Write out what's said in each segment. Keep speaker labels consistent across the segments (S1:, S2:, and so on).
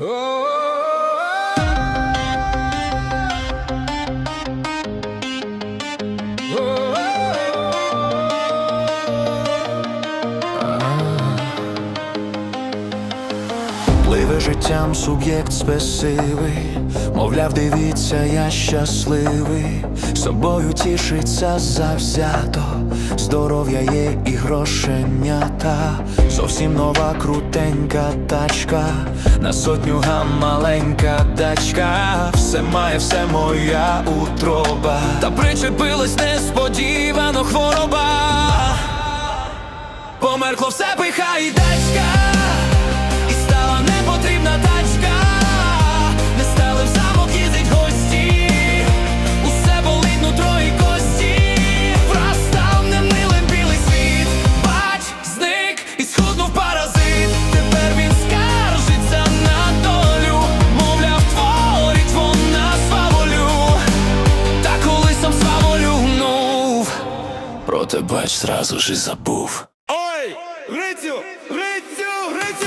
S1: Пливе життям суб'єкт спесивий, мовляв, дивіться, я щасливий, собою тішиться завзято, здоров'я є і грошенята, зовсім нова крутенька тачка, на сотню гам маленька дачка, все має, все моя утроба, та причепилась несподівано хвороба. Померкло все пиха і дачка Проте бач, зразу ж і забув.
S2: Ой, Грицю, Грицю, Грицю!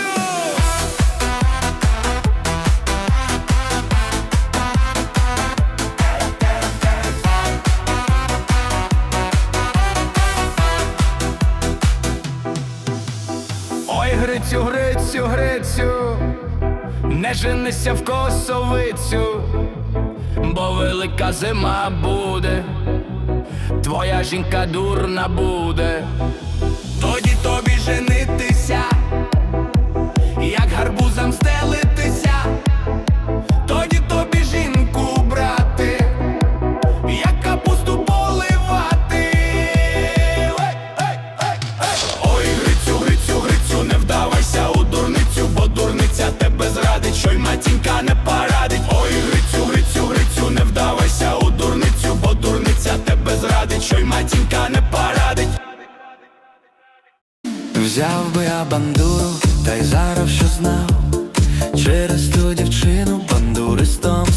S2: Ой, Грицю, Грицю, Грицю, не женися в косовицю, бо велика зима буде, твоя жінка дурна буде. Тоді тобі женитися,
S1: Взяв би я бандуру, та й зараз що знав? Через ту дівчину бандуристом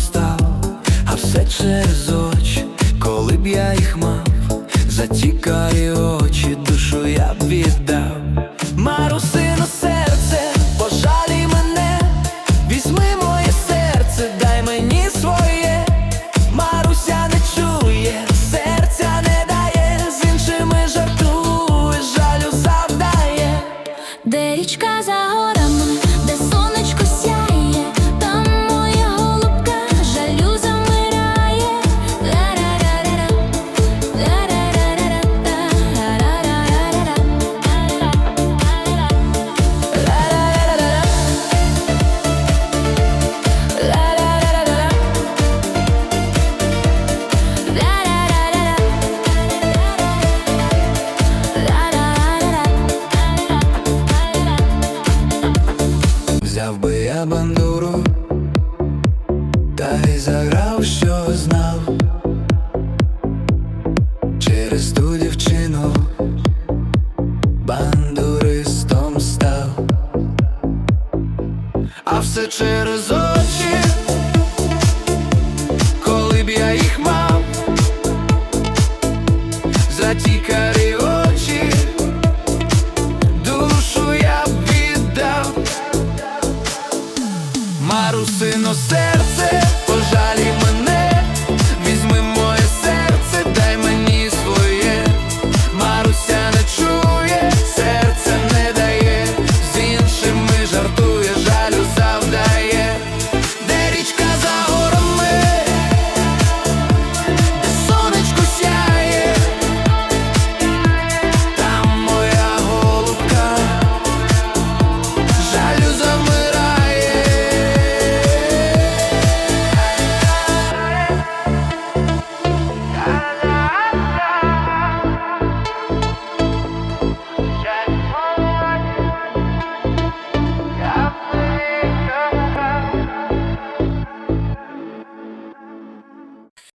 S1: Бандуру, та й заграв, що знав. Через ту дівчину бандуристом став, а все через очі, коли б я їх мав, за claro se não céu